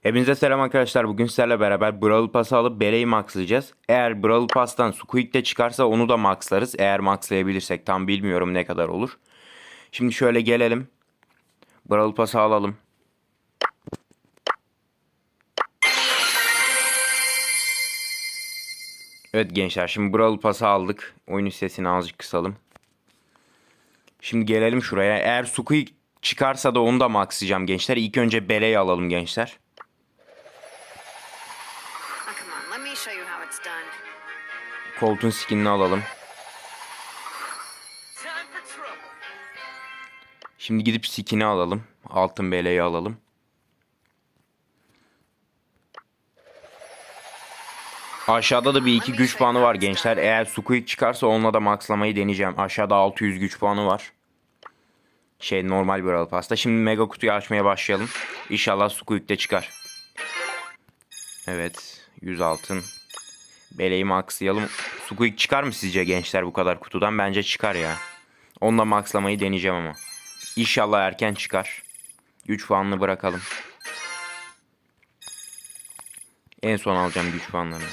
Hepinize selam arkadaşlar. Bugün sizlerle beraber Brawl Pass'ı alıp Bele'yi maxlayacağız. Eğer Brawl Pass'tan Squeak de çıkarsa onu da maxlarız. Eğer maxlayabilirsek tam bilmiyorum ne kadar olur. Şimdi şöyle gelelim. Brawl Pass'ı alalım. Evet gençler şimdi Brawl Pass'ı aldık. Oyunun sesini azıcık kısalım. Şimdi gelelim şuraya. Eğer Squeak çıkarsa da onu da maxlayacağım gençler. İlk önce Bele'yi alalım gençler. Colt'un skinini alalım. Şimdi gidip skin'i alalım. Altın beleği alalım. Aşağıda da bir iki güç puanı var gençler. Eğer Squeak çıkarsa onunla da maxlamayı deneyeceğim. Aşağıda 600 güç puanı var. Şey normal bir Brawl Pass'ta. Şimdi mega kutuyu açmaya başlayalım. İnşallah Squeak de çıkar. Evet. 100 altın. Beleği maxlayalım. Squeak çıkar mı sizce gençler bu kadar kutudan? Bence çıkar ya. Onunla maxlamayı deneyeceğim ama. İnşallah erken çıkar. Güç puanını bırakalım. En son alacağım güç puanlarını.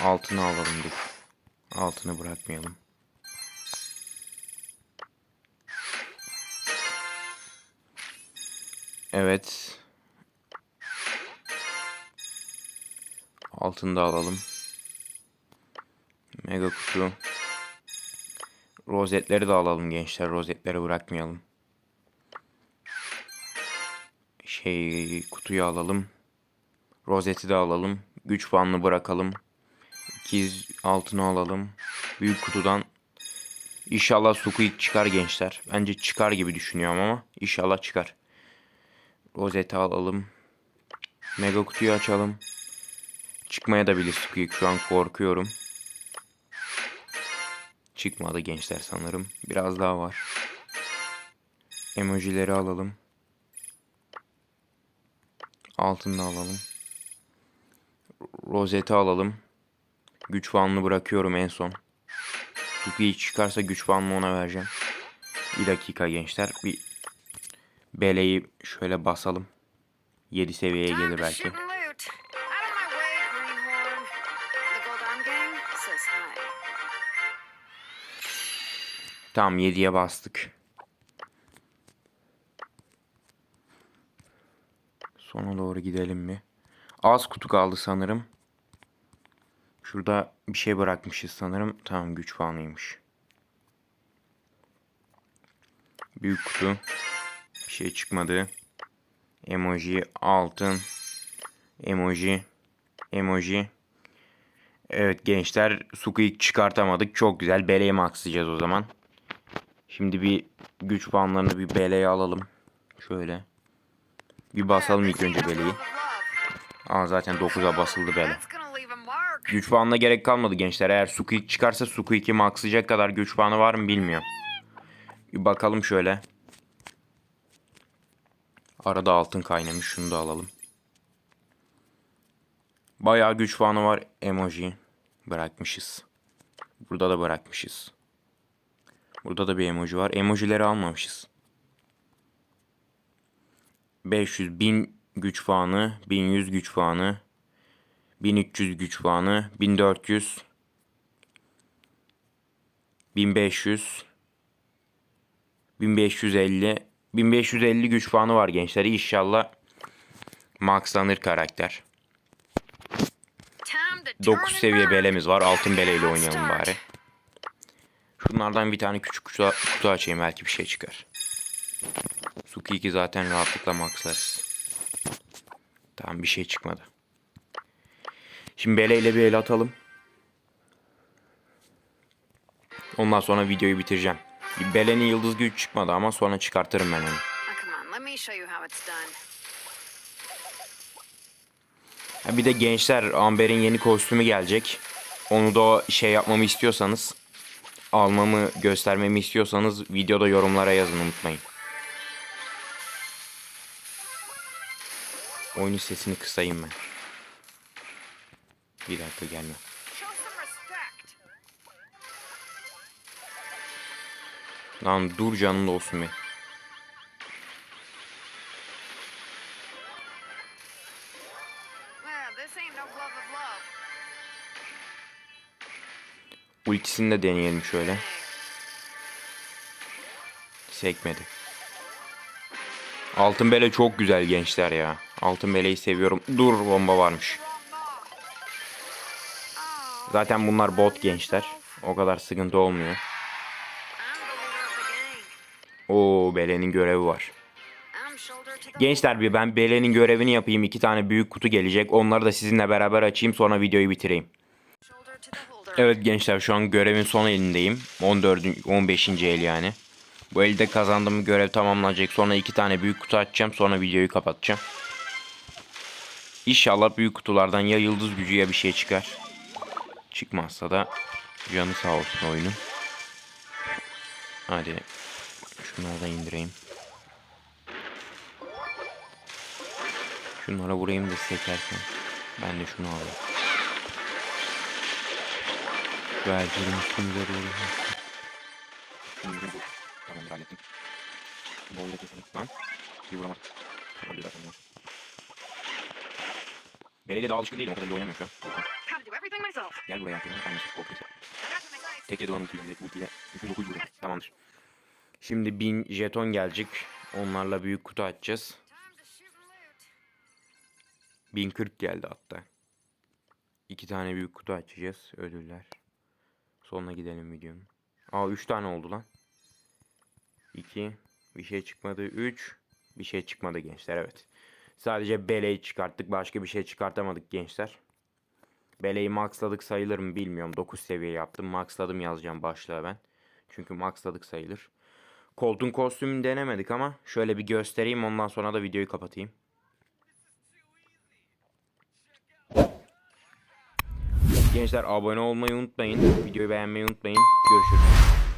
Altını alalım dur. Altını bırakmayalım. Evet. Altını da alalım. Mega kutu. Rozetleri de alalım gençler. Rozetleri bırakmayalım. Şey kutuyu alalım. Rozeti de alalım. Güç puanını bırakalım. 200 altını alalım. Büyük kutudan İnşallah Squeak çıkar gençler. Bence çıkar gibi düşünüyorum ama inşallah çıkar. Rozeti alalım. Mega kutuyu açalım. Çıkmaya da bilir Squeak. Şu an korkuyorum. Çıkmadı gençler sanırım. Biraz daha var. Emojileri alalım. Altını alalım. Rozeti alalım. Güç puanını bırakıyorum en son. Squeak çıkarsa güç puanını ona vereceğim. Bir dakika gençler. Bir beleyi şöyle basalım. 7 seviyeye gelir belki. Tamam 7'ye bastık. Sona doğru gidelim mi? Az kutu kaldı sanırım. Şurada bir şey bırakmışız sanırım. Tamam güç puanıymış. Büyük kutu. Bir şey çıkmadı. Emoji altın. Emoji. Emoji. Evet gençler Squeak çıkartamadık. Çok güzel. Beleğe maxlayacağız o zaman. Şimdi bir güç puanlarını bir beleğe alalım. Şöyle. Bir basalım ilk önce beleği. Aa zaten 9'a basıldı bele. Güç puanına gerek kalmadı gençler. Eğer Squeak çıkarsa Squeak'i maxlayacak kadar güç puanı var mı bilmiyorum. Bir bakalım şöyle. Arada altın kaynamış. Şunu da alalım. Bayağı güç puanı var. Emoji bırakmışız. Burada da bırakmışız. Burada da bir emoji var. Emojileri almamışız. 500 1000 güç puanı, 1100 güç puanı, 1300 güç puanı, 1400 1500 1550 1550 güç puanı var gençler. İnşallah maxlanır karakter. Time to 9 turn seviye belemiz var. Altın beleyle oynayalım bari. Şunlardan bir tane küçük kutu, kutu açayım belki bir şey çıkar. Sukiki zaten rahatlıkla maxlarız. Tamam bir şey çıkmadı. Şimdi beleyle bir el atalım. Ondan sonra videoyu bitireceğim. Belenin yıldız güç çıkmadı ama sonra çıkartırım ben onu. Ha bir de gençler Amber'in yeni kostümü gelecek. Onu da şey yapmamı istiyorsanız almamı göstermemi istiyorsanız videoda yorumlara yazın unutmayın. Oyunun sesini kısayım ben. Bir dakika gelme. Lan dur canım da olsun be. Ultisini de deneyelim şöyle. Sekmedi. Altın bele çok güzel gençler ya. Altın beleyi seviyorum. Dur bomba varmış. Zaten bunlar bot gençler. O kadar sıkıntı olmuyor. Oo belenin görevi var. Gençler bir ben belenin görevini yapayım. İki tane büyük kutu gelecek. Onları da sizinle beraber açayım. Sonra videoyu bitireyim. Evet gençler şu an görevin son elindeyim. 14. 15. el yani. Bu elde kazandığım görev tamamlanacak. Sonra iki tane büyük kutu açacağım. Sonra videoyu kapatacağım. İnşallah büyük kutulardan ya yıldız gücü ya bir şey çıkar. Çıkmazsa da canı sağ olsun oyunun. Hadi şunları da indireyim. Şunlara vurayım da sekerken. Ben de şunu alayım. Vergilerin üstümüze doğru. Tamamdır hallettim. Bolda keselim. Lan. Bir vuramadım. Tamam bir zaten var. Beleyle de alışkın değilim. O kadar iyi oynamıyor şu an. Gel buraya yapayım. Ben nasıl korkuyorsun. I got to my sights. Tek yedi olan ultiyle. Ultiyle. 309 vuruyor. Tamamdır. Şimdi 1000 jeton gelecek. Onlarla büyük kutu açacağız. Time to shoot and loot. 1040 geldi hatta. İki tane büyük kutu açacağız. Ödüller. Sonuna gidelim videonun. Aa 3 tane oldu lan. 2. Bir şey çıkmadı. 3. Bir şey çıkmadı gençler evet. Sadece beleyi çıkarttık. Başka bir şey çıkartamadık gençler. Beleyi maxladık sayılır mı bilmiyorum. 9 seviye yaptım. Maxladım yazacağım başlığa ben. Çünkü maxladık sayılır. Colt'un kostümünü denemedik ama şöyle bir göstereyim ondan sonra da videoyu kapatayım. Gençler abone olmayı unutmayın. Videoyu beğenmeyi unutmayın. Görüşürüz.